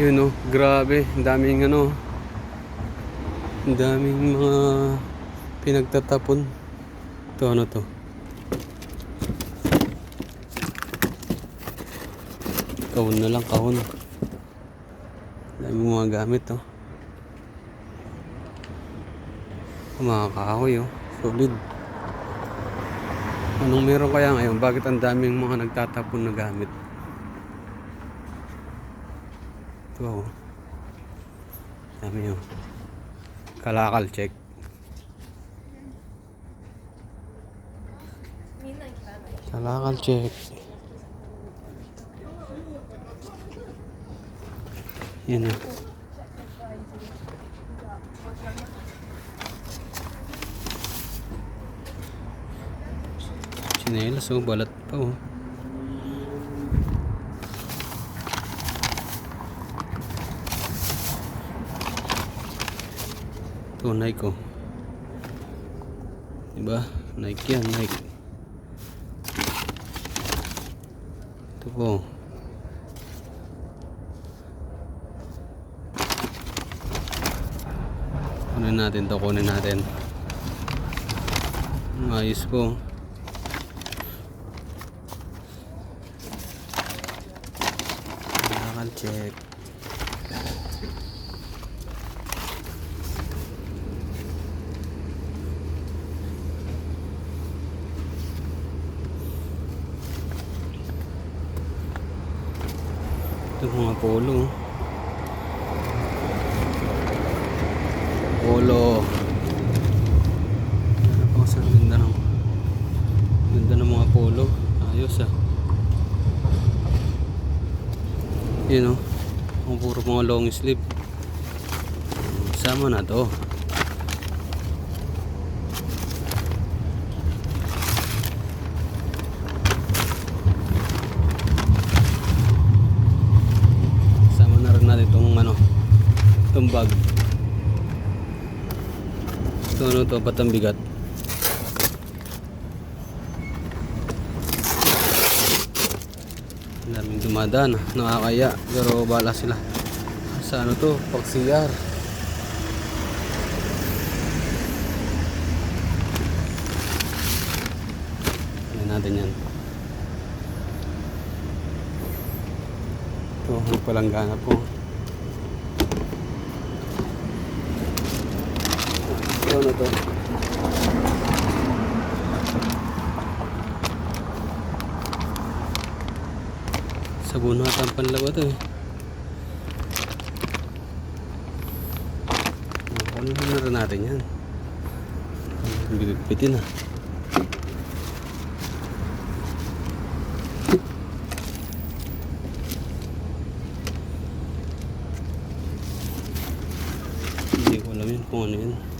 Yun oh, grabe. Daming ano. Daming mga pinagtatapon. Ito ano to? Kahon na lang, kahon. Daming mga gamit oh. Mga kahoy oh. Solid. Anong meron kaya ngayon? Bakit ang daming mga nagtatapon na gamit? Ito. Dami oh. Kalakal check. Kalakal check. Yan oh. Sinelas oh, balat pa oh. Ito, Nike oh. Diba? Nike yan, Nike. Ito po. Kunin natin to, kunin natin. Ayos po. Check. Ito mga polo. Polo. Ano sa ganda ng ganda ng mga polo. Ayos ah. Yun oh. Ang puro mga long sleeve. Sama na to. Sama na rin natin itong ano, itong bag. Ito ano to, ba't ang bigat? Ang daming dumadaan, ah. nakakaya, pero bala sila. Sa ano to, pag CR. Natin yan. Ito, ang palanggana po. Ito ano to? Sabon na ang panlawa to eh. Ano na rin natin yan. Bibigpitin ah. Hindi ko alam yun kung ano yun.